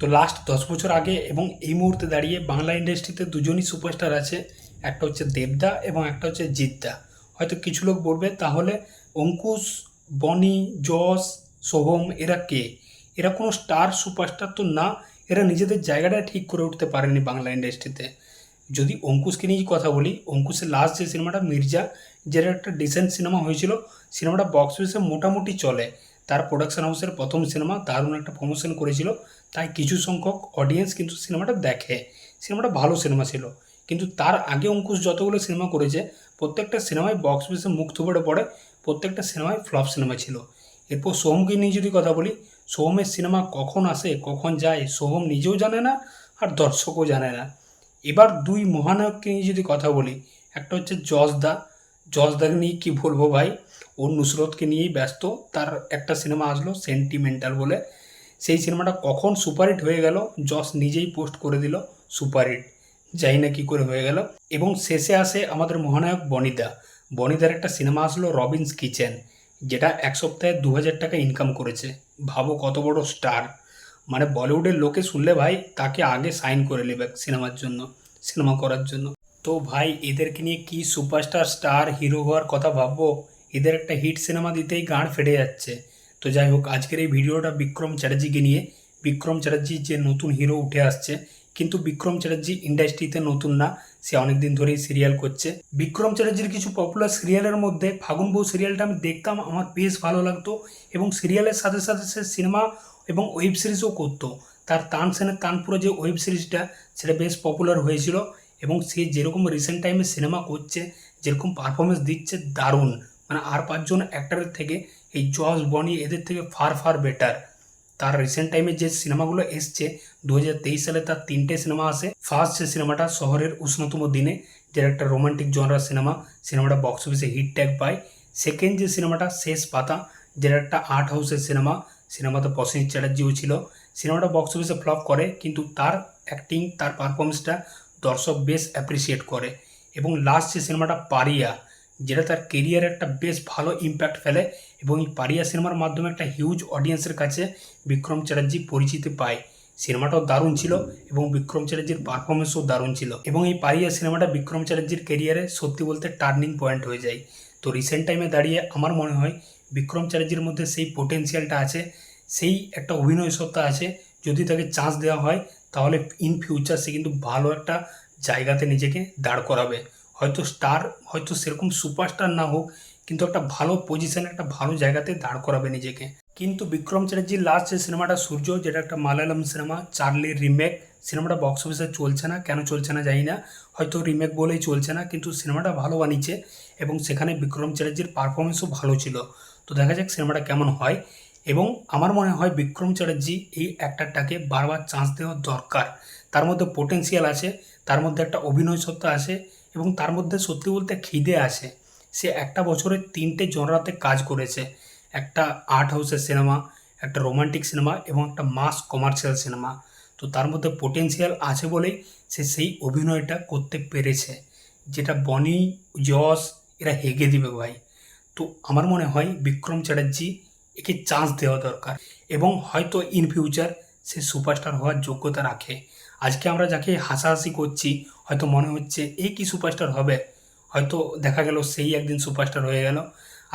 তো লাস্ট দশ বছর আগে এবং এই মুহূর্তে দাঁড়িয়ে বাংলা ইন্ডাস্ট্রিতে দুজনই সুপারস্টার আছে। একটা হচ্ছে দেবদা এবং একটা হচ্ছে জিদ্দা। হয়তো কিছু লোক বলবে, তাহলে অঙ্কুশ, বনি যশ সোহম, এরা কে? এরা কোনো স্টার সুপারস্টার তো না, এরা নিজেদের জায়গাটা ঠিক করে উঠতে পারেনি বাংলা ইন্ডাস্ট্রিতে যদি অঙ্কুশকে নিয়েই কথা বলি, অঙ্কুশের লাস্ট যে সিনেমাটা মির্জা যেটা একটা ডিসেন্ট সিনেমা হয়েছিল সিনেমাটা বক্স অফিসে মোটামুটি চলে। তার প্রোডাকশন হাউসের প্রথম সিনেমা দারুণ একটা প্রমোশন করেছিল। তাই কিছু সংখ্যক অডিয়েন্স কিন্তু সিনেমাটা দেখে। সিনেমাটা ভালো সিনেমা ছিল। কিন্তু তার আগে অঙ্কুশ যতগুলো সিনেমা করেছে, প্রত্যেকটা সিনেমায় বক্স অফিসে মুখ থুবড়ে পড়ে, প্রত্যেকটা সিনেমায় ফ্লপ সিনেমা ছিল। এরপর সোহমকে নিয়ে যদি কথা বলি, সোহমের সিনেমা কখন আসে, কখন যায়, সোহম নিজেও জানে না, আর দর্শকও জানে না। এবার দুই মহানায়ককে নিয়ে যদি কথা বলি, একটা হচ্ছে জজদা জজদাকে নিয়ে কী বলব ভাই? ও নুসরতকে নিয়েই ব্যস্ত। তার একটা সিনেমা আসলো সেন্টিমেন্টাল বলে। সেই সিনেমাটা কখন সুপারহিট হয়ে গেল, জস নিজেই পোস্ট করে দিল সুপারহিট জানি না কী করে হয়ে গেল। এবং শেষে আসে আমাদের মহানায়ক বনিদা বনিদার একটা সিনেমা আসলো রবিন্স কিচেন, যেটা এক সপ্তাহে দু হাজার টাকা ইনকাম করেছে। ভাবো কত বড় স্টার। মানে বলিউডের লোকে শুনলে ভাই তাকে আগে সাইন করে নেবে সিনেমার জন্য, সিনেমা করার জন্য। তো ভাই, এদেরকে নিয়ে কি সুপারস্টার স্টার হিরো হওয়ার কথা ভাববো? এদের একটা হিট সিনেমা দিতেই গাঁড় ফেটে যাচ্ছে। তো যাই হোক, আজকের এই ভিডিওটা বিক্রম চ্যাটার্জিকে নিয়ে। বিক্রম চ্যাটার্জি যে নতুন হিরো উঠে আসছে, কিন্তু বিক্রম চ্যাটার্জি ইন্ডাস্ট্রিতে নতুন না, সে অনেক দিন ধরেই সিরিয়াল করছে। বিক্রম চ্যাটার্জির কিছু পপুলার সিরিয়ালের মধ্যে ফাগুন বউ সিরিয়ালটা আমি দেখতাম, আমার বেশ ভালো লাগতো এবং সিরিয়ালের সাথে সাথে সে সিনেমা এবং ওয়েব সিরিজও করতো। তার তান সেনের তানপুরে যে ওয়েব সিরিজটা সেটা বেশ পপুলার হয়েছিল এবং সে যেরকম রিসেন্ট টাইমে সিনেমা করছে, যেরকম পারফরমেন্স দিচ্ছে, দারুণ। মানে আর পাঁচজন অ্যাক্টারের থেকে এই জজ বনি এদের থেকে ফার ফার বেটার তার রিসেন্ট টাইমে যে সিনেমাগুলো এসছে দু হাজার তেইশ সালে তার তিনটে সিনেমা আসে ফার্স্ট যে সিনেমাটা শহরের উষ্ণতম দিনে, যেটা একটা রোমান্টিক জনরার সিনেমা, সিনেমাটা বক্স অফিসে হিট ট্যাগ পায়। সেকেন্ড যে সিনেমাটা, শেষ পাতা, যেটা একটা আর্ট হাউসের সিনেমা, সিনেমাতে প্রসেনজিৎ চ্যাটার্জিও ছিল। সিনেমাটা বক্স অফিসে ফ্লপ করে, কিন্তু তার অ্যাক্টিং তার পারফরমেন্সটা দর্শক বেশ অ্যাপ্রিসিয়েট করে। এবং লাস্ট যে সিনেমাটা, পারিয়া যেটা তার কেরিয়ারে একটা বেশ ভালো ইম্প্যাক্ট ফেলে এবং এই পারিয়া সিনেমার মাধ্যমে একটা হিউজ অডিয়েন্সের কাছে বিক্রম চ্যাটার্জি পরিচিতি পায়। সিনেমাটাও দারুণ ছিল এবং বিক্রম চ্যাটার্জির পারফরমেন্সও দারুণ ছিল। এবং এই পারিয়া সিনেমাটা বিক্রম চ্যাটার্জির কেরিয়ারে সত্যি বলতে টার্নিং পয়েন্ট হয়ে যায়। তো রিসেন্ট টাইমে দাঁড়িয়ে আমার মনে হয় বিক্রম চ্যাটার্জির মধ্যে সেই পোটেন্সিয়ালটা আছে, সেই একটা অভিনয় সত্তা আছে। যদি তাকে চান্স দেওয়া হয়, তাহলে ইন ফিউচার সে কিন্তু ভালো একটা জায়গাতে নিজেকে দাঁড় করাবে। হয়তো স্টার হয়তো সেরকম সুপারস্টার না হোক, কিন্তু একটা ভালো পজিশনে একটা ভালো জায়গাতে দাঁড় করাবে নিজেকে। কিন্তু বিক্রম চ্যাটার্জির লাস্ট যে সিনেমাটা সূর্য, যেটা একটা মালায়ালাম সিনেমা চার্লির রিমেক সিনেমাটা বক্স অফিসে চলছে না, কেন চলছে না জানি না। হয়তো রিমেক বলেই চলছে না, কিন্তু সিনেমাটা ভালো বানিয়েছে এবং সেখানে বিক্রম চ্যাটার্জির পারফরমেন্সও ভালো ছিল। তো দেখা যাক সিনেমাটা কেমন হয়। এবং আমার মনে হয় বিক্রম চ্যাটার্জি এই অ্যাক্টারটাকে বারবার চান্স দেওয়ার দরকার। তার মধ্যে পোটেন্সিয়াল আছে, তার মধ্যে একটা অভিনয় সত্তা আছে এবং তার মধ্যে সত্যি বলতে খিদে আছে সে একটা বছরে তিনটে জনরাতে কাজ করেছে। একটা আর্ট হাউসের সিনেমা, একটা রোমান্টিক সিনেমা এবং একটা মাস কমার্শিয়াল সিনেমা। তো তার মধ্যে পোটেন্সিয়াল আছে বলেই সে সেই অভিনয়টা করতে পেরেছে। যেটা বনি, যশ, এরা হেগে দিবে ভাই। তো আমার মনে হয় বিক্রম চ্যাটার্জি একে চান্স দেওয়া দরকার। এবং হয়তো ইন ফিউচার সে সুপারস্টার হওয়ার যোগ্যতা রাখে। আজকে আমরা যাকে হাসাহাসি করছি, হয়তো মনে হচ্ছে এই কি সুপারস্টার হবে, হয়তো দেখা গেল সেই একদিন সুপারস্টার হয়ে গেল।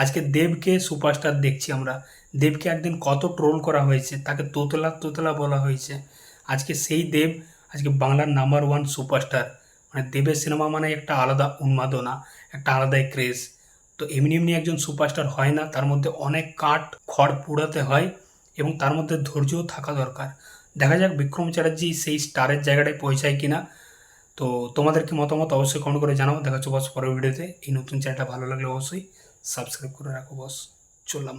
আজকে দেবকে সুপারস্টার দেখছি আমরা। দেবকে একদিন কত ট্রোল করা হয়েছে, তাকে তোতলা তোতলা বলা হয়েছে। আজকে সেই দেব আজকে বাংলার নাম্বার ওয়ান সুপারস্টার। মানে দেবের সিনেমা মানে একটা আলাদা উন্মাদনা, একটা আলাদাই ক্রেজ তো এমনি এমনি একজন সুপারস্টার হয় না, তার মধ্যে অনেক কাঠ খড় পুড়াতে হয়। এবং তার মধ্যে ধৈর্যও থাকা দরকার। দেখা যাক বিক্রম চ্যাটার্জি সেই স্টারের জায়গাটায় পৌঁছায় কি না তো তোমাদেরকে মতামত অবশ্যই কমেন্ট করে জানাও। দেখা বস পরের ভিডিওতে এই নতুন চ্যানেলটা ভালো লাগলে অবশ্যই সাবস্ক্রাইব করে রাখো বস চললাম।